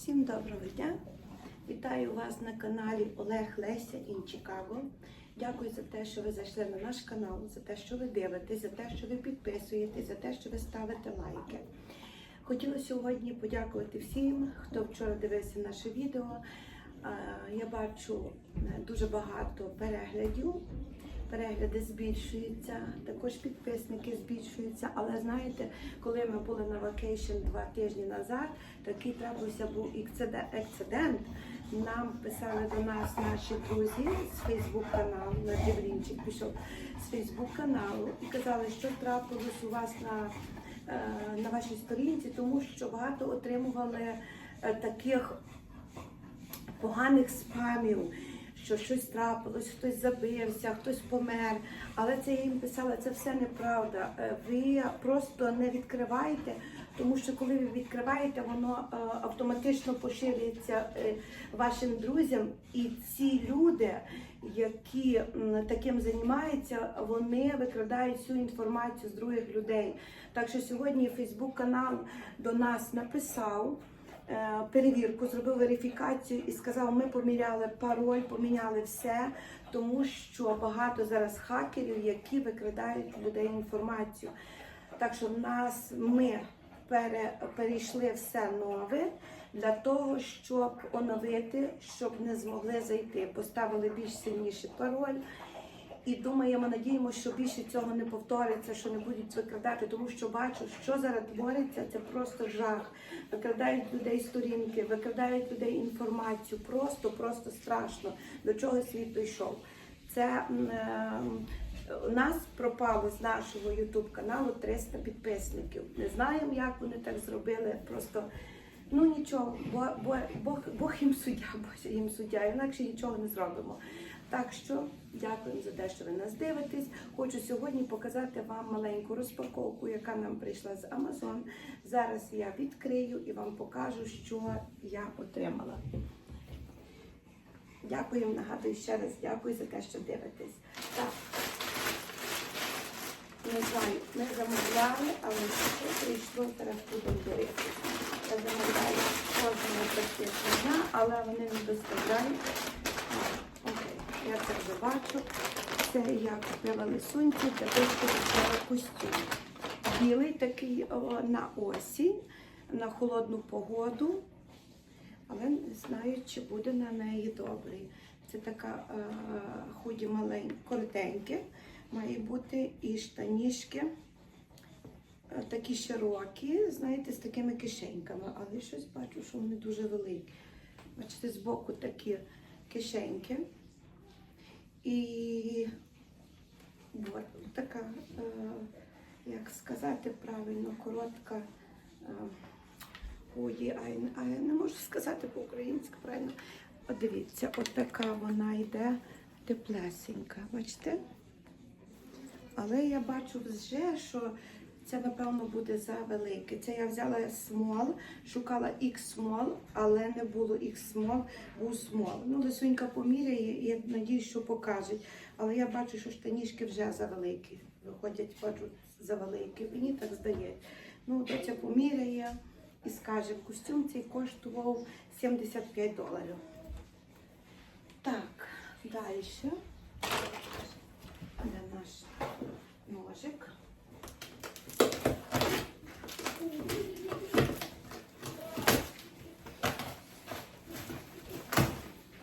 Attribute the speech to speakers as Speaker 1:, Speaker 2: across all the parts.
Speaker 1: Всім доброго дня! Вітаю вас на каналі Олег Леся in Чикаго. Дякую за те, що ви зайшли на наш канал, за те, що ви дивитесь, за те, що ви підписуєтесь, за те, що ви ставите лайки. Хотіла сьогодні подякувати всім, хто вчора дивився наше відео. Я бачу е, дуже багато переглядів. Перегляди збільшуються, також підписники збільшуються. Але знаєте, коли ми були на вакейшн два тижні назад, такий трапився був ексцидент. Нам писали до нас наші друзі з Фейсбук каналу, на Дівлінчик пішов з Фейсбук каналу і казали, що трапилось у вас на, е, на вашій сторінці, тому що багато отримували е, таких поганих спамів, що щось трапилось, хтось забився, хтось помер. Але це я їм писала, це все неправда. Е, Ви просто не відкриваєте, тому що коли ви відкриваєте, воно е, автоматично поширюється е, вашим друзям, і ці люди. Які таким займаються, вони викрадають всю інформацію з других людей. Так що сьогодні Фейсбук канал до нас написав, перевірку, зробив верифікацію і сказав, ми поміняли пароль, поміняли все, тому що багато зараз хакерів, які викрадають людей інформацію. Так що в нас ми пере, перейшли все нове для того, щоб оновити, щоб не змогли зайти. Поставили більш сильніший пароль. І думаємо, надіємося, що більше цього не повториться, що не будуть викрадати, тому що бачу, що зараз твориться, це просто жах. Викрадають людей сторінки, викрадають людей інформацію. Просто, просто страшно. До чого світ дійшов. Це е, у нас пропало з нашого Ютуб каналу 300 підписників. Не знаємо, як вони так зробили. Просто ну нічого, бо, бо, Бог, Бог їм суддя, Бог їм суддя, інакше нічого не зробимо. Так що дякуємо за те, що ви нас дивитесь. Хочу сьогодні показати вам маленьку розпаковку, яка нам прийшла з Amazon. Зараз я відкрию і вам покажу, що я отримала. Дякую, нагадую ще раз, дякую за те, що дивитесь. Так. Не знаю, ми замовляли, але що прийшло, зараз будемо дивитися. Я замовляю кожного практично дня, але вони не доставляють. Я це вже бачу. Це я купила лисунці для вишити костюм. Білий такий о, на осінь, на холодну погоду, але не знаю, чи буде на неї добрий. Це така е, худі маленькі, коротенькі, має бути і штанішки е, такі широкі, знаєте, з такими кишеньками, але щось бачу, що вони дуже великі. Бачите, збоку такі кишеньки. І така, е, як сказати правильно, коротка е, а, я- не можу сказати по-українськи правильно. От дивіться, от вона йде теплесенька, бачите? Але я бачу вже, що це, напевно, буде завелике. Це я взяла small, шукала X small, але не було X small, був small. Ну, лисунька поміряє і я надіюсь, що покажуть. Але я бачу, що штанішки вже завеликі. Виходять, бачу, завеликі. Мені так здається. Ну, доця поміряє і скаже, костюм цей коштував 75 доларів. Так, далі. Де наш ножик?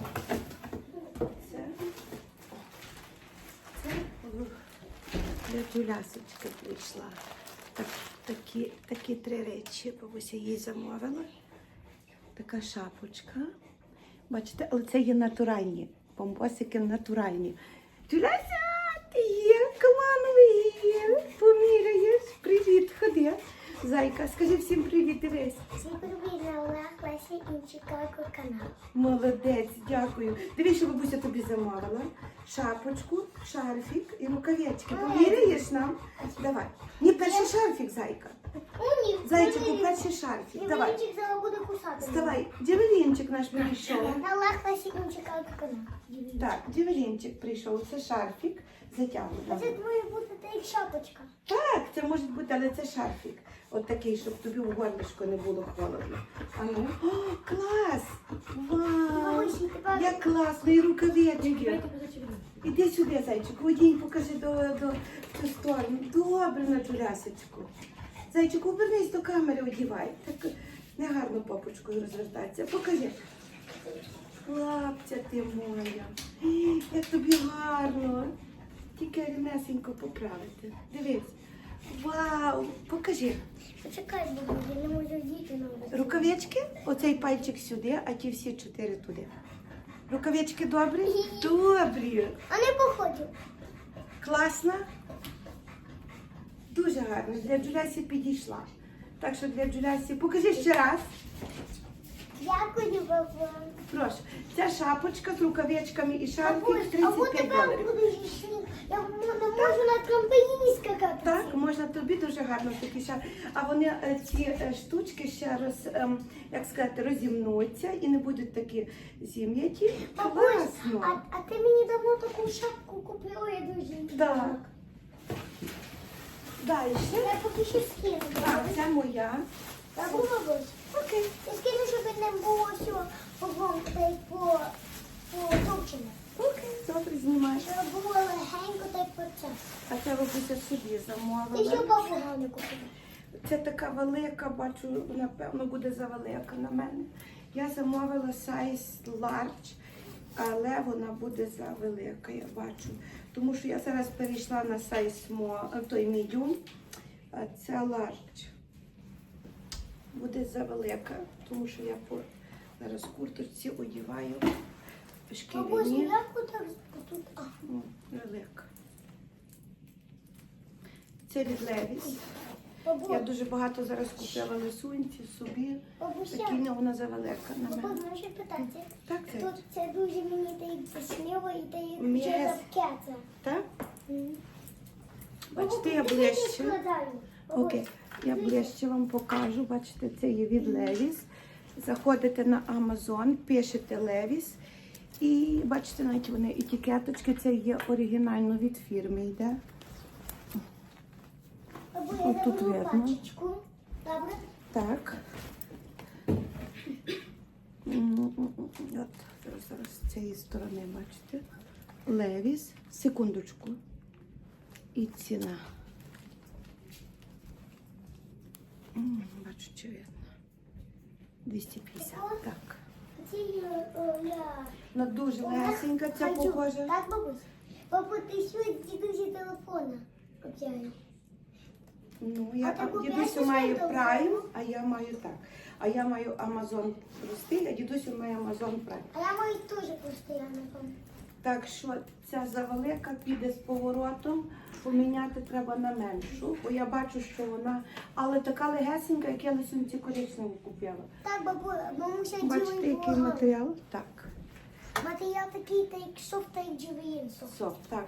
Speaker 1: О, Це, це о, Джулясочки прийшла. Так, такі, такі три речі бабуся їй замовила. Така шапочка. Бачите, але це є натуральні. Бомбосики натуральні. Тюляся, ти є? Команові. Поміряєш. Привіт, ходи. Зайка, скажи всім привіт, дивись.
Speaker 2: Всім привіт Олег Лесі і Чикаго канал.
Speaker 1: Молодець, дякую. Дивись, що бабуся тобі замовила. Шапочку, шарфік і рукавички. Поміряєш нам? Давай. Ні, перший шарфік, зайка. Зайчику, перший шарфік. Давай.
Speaker 2: Дівчинчик зараз буде кусати.
Speaker 1: Вставай. Джевелінчик наш прийшов.
Speaker 2: Олег Лесі і Чикаго канал.
Speaker 1: Так, джевелінчик прийшов. Це шарфік.
Speaker 2: А це має бути та як шапочка.
Speaker 1: Так, це може бути, але це шарфік. От такий, щоб тобі в горлишко не було холодно. А ну, о, клас! Як класно, і рукавички. Іди сюди, зайчику, одінь, покажи до, до, до сторону. Добре на Джулясечку. Зайчику, обернись до камери, одівай. Так негарно попочкою розвертатися. Покажи. Лапця ти моя. Як тобі гарно. Тільки рівнесенько поправити. Дивись. Вау! Покажи.
Speaker 2: Почекай, бо я не можу діти на
Speaker 1: Рукавички, оцей пальчик сюди, а ті всі чотири туди. Рукавички добрі? Добрі.
Speaker 2: А не походю.
Speaker 1: Класна. Дуже гарно. Для Джулясі підійшла. Так що для Джулясі покажи ще раз.
Speaker 2: Дякую, бабусь.
Speaker 1: Прошу. Ця шапочка з рукавичками і шарфик
Speaker 2: Бабусь, а от
Speaker 1: 35
Speaker 2: тепер
Speaker 1: доларів.
Speaker 2: буду. Я м- не можу на трампліні скакати.
Speaker 1: Так, можна тобі дуже гарно такі шар. А вони е, ці е, штучки ще роз, ем, як сказати, розімнуться і не будуть такі зім'яті.
Speaker 2: Бабусь,
Speaker 1: Класно.
Speaker 2: а, а ти мені давно таку шапку купила, я дуже її
Speaker 1: Так.
Speaker 2: люблю.
Speaker 1: Далі.
Speaker 2: Я поки що скину.
Speaker 1: А, це моя.
Speaker 2: Так, бабусь.
Speaker 1: Окей.
Speaker 2: Я скину, щоб не було всього по по товчення.
Speaker 1: Окей, добре, знімаєш.
Speaker 2: Щоб було легенько та й по часу.
Speaker 1: А це бабуся собі
Speaker 2: Ти що
Speaker 1: замовила.
Speaker 2: бабу не купила?
Speaker 1: Це така велика, бачу, напевно, буде завелика на мене. Я замовила сайз large, але вона буде завелика, я бачу. Тому що я зараз перейшла на сайз small, той medium, а це large. Буде завелика, тому що я по зараз курточці одіваю шкіряні. Ну, велика. Це від Levi's. Я дуже багато зараз купила лисунці собі.
Speaker 2: бабуся,
Speaker 1: Такі не вона завелика на мене.
Speaker 2: можеш питати?
Speaker 1: Так, це.
Speaker 2: Тут це дуже мені так сміло і
Speaker 1: М'яс.
Speaker 2: ще.
Speaker 1: Так? Бачите, я ближче. Окей, я ближче вам покажу. Бачите, це є від Levi's. Заходите на Amazon, пишете Levi's. І бачите, навіть вони етикеточки, це є оригінально від фірми йде. От тут видно.
Speaker 2: Добре?
Speaker 1: Так. От зараз, зараз з цієї сторони, бачите. Левіс. Секундочку. І ціна. Чи видно. 250. Так. Ну дуже лесенька, ця похожа.
Speaker 2: Так, бабусь? Бабу, ти що дідусі телефона купляю?
Speaker 1: Ну, я,
Speaker 2: А
Speaker 1: а, дідусю має Prime, а я маю так. А я маю Amazon простий, а дідусю має Amazon Prime.
Speaker 2: А я маю теж постійно там.
Speaker 1: Так що ця завелика піде з поворотом, поміняти треба на меншу, бо я бачу, що вона, але така легесенька, як я лисунці коричневу купила.
Speaker 2: Так, бабу, бабуся
Speaker 1: Бачите, який матеріал? Так.
Speaker 2: Матеріал такий, та як софт, та як джевелін софт.
Speaker 1: Так.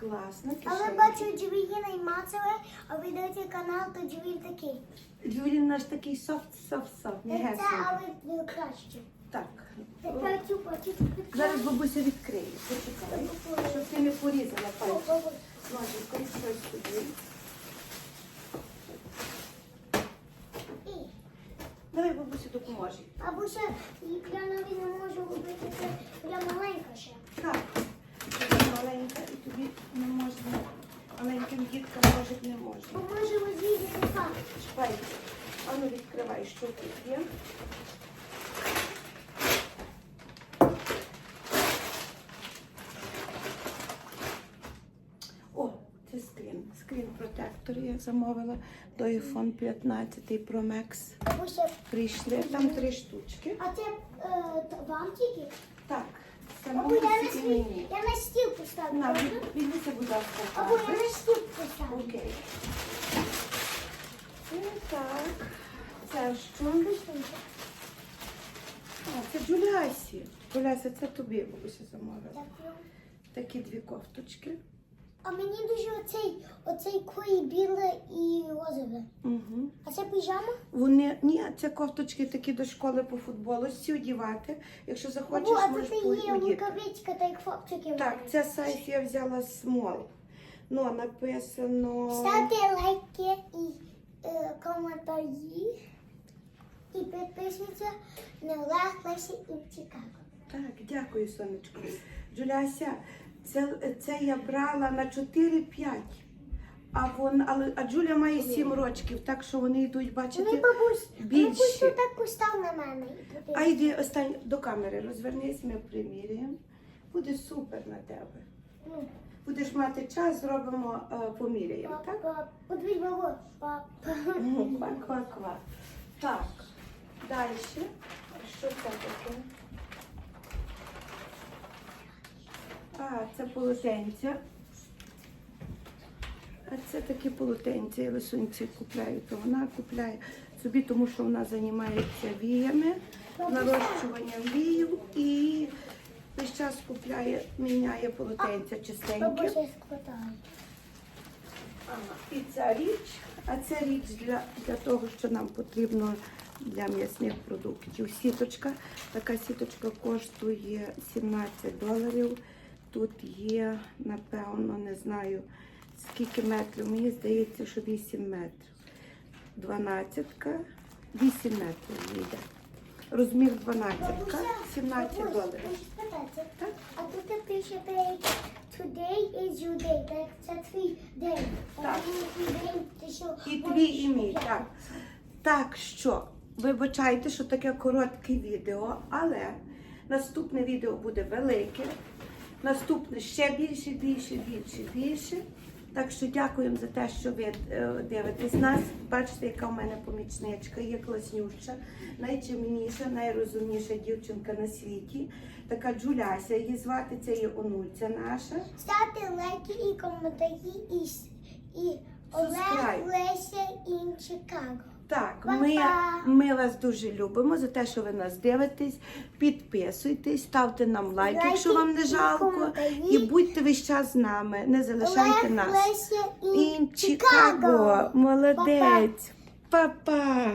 Speaker 1: Класно.
Speaker 2: Але бачу джевеліна і мацеве, а ви дивите канал, то джевелін такий.
Speaker 1: Джулін наш такий софт, софт, софт,
Speaker 2: Це,
Speaker 1: м'ягесенький.
Speaker 2: але краще.
Speaker 1: Так. Зараз бабуся відкриє. Почекай. Щоб ти не порізала пальчик. Ножиком щось сюди. Давай бабусі допоможе.
Speaker 2: бабуся, я навіть не можу робити це, я маленька ще.
Speaker 1: Так, тобі маленька і тобі не можна. Маленьким діткам може не можна.
Speaker 2: Бо може розвідати факт.
Speaker 1: Шпай. А ну відкривай, що тут є. О, це скрін. Скрін протектор я замовила до iPhone 15 Pro Max. Прийшли. Там три штучки.
Speaker 2: а це е, вам тільки?
Speaker 1: Так,
Speaker 2: Або я на стіл, я на стіл поставлю.
Speaker 1: На, будь ласка.
Speaker 2: Або я на стіл поставлю.
Speaker 1: Окей. Ну так. Це що? А, це Джулясі. Джулясі, це тобі бабуся замовила. Такі дві кофточки.
Speaker 2: А мені дуже оцей, оцей клей біле і розове.
Speaker 1: Угу.
Speaker 2: А це піжама?
Speaker 1: Вони, ні, це кофточки такі до школи по футболу. Всі одівати. Якщо захочеш,
Speaker 2: Або, а
Speaker 1: можеш
Speaker 2: тут є рукавичка, та як хлопчики.
Speaker 1: Так, це сайз я взяла small. Ну, написано.
Speaker 2: Ставте лайки і е, коментарі. І підписуйтесь на Лесі і Чикаго.
Speaker 1: Так, дякую, сонечко. Джуляся, це, це я брала на 4-5. А вон, але а Джуля має 7 рочків, так що вони йдуть, бачите.
Speaker 2: бабусь,
Speaker 1: більші.
Speaker 2: бабусь, тут так устав на мене.
Speaker 1: А йди остань до камери, розвернись, ми приміряємо. Буде супер на тебе.
Speaker 2: Ну,
Speaker 1: Будеш мати час, зробимо, е, поміряємо, так?
Speaker 2: папа, подивись, бабусь, папа.
Speaker 1: Ква-ква-ква. Так, далі. Що це таке? А, це полотенця. А це такі полотенця, я лисунці купляю, то вона купляє собі, тому що вона займається віями, нарощуванням віїв і весь час купляє, міняє полотенця чистенькі. Ага, і ця річ, а це річ для, для того, що нам потрібно для м'ясних продуктів. Сіточка. Така сіточка коштує 17 доларів. Тут є, напевно, не знаю скільки метрів. Мені здається, що 8 метрів. 12, 8 метрів йде. Розмір 12, 17
Speaker 2: Бабусь,
Speaker 1: доларів. Так?
Speaker 2: А тут пише. Today is your day. Так, це твій день.
Speaker 1: Так. І твій і мій, так. Так що, вибачайте, що таке коротке відео, але наступне відео буде велике. Наступне ще більше, більше, більше, більше. Так що дякуємо за те, що ви е, дивитесь нас. Бачите, яка в мене помічничка, є класнюща, найчимніша, найрозумніша дівчинка на світі. Така Джуляся, її звати, це є онульця наша.
Speaker 2: Ставте лайки і коментарі і. Леся Chicago. Чикаго.
Speaker 1: Так, ми,
Speaker 2: Па-па.
Speaker 1: ми вас дуже любимо за те, що ви нас дивитесь. Підписуйтесь, ставте нам лайк,
Speaker 2: Лайки
Speaker 1: якщо вам не
Speaker 2: і
Speaker 1: жалко.
Speaker 2: коментарі.
Speaker 1: І будьте весь час з нами. Не залишайте нас.
Speaker 2: І
Speaker 1: І Чикаго. Молодець. Па-па.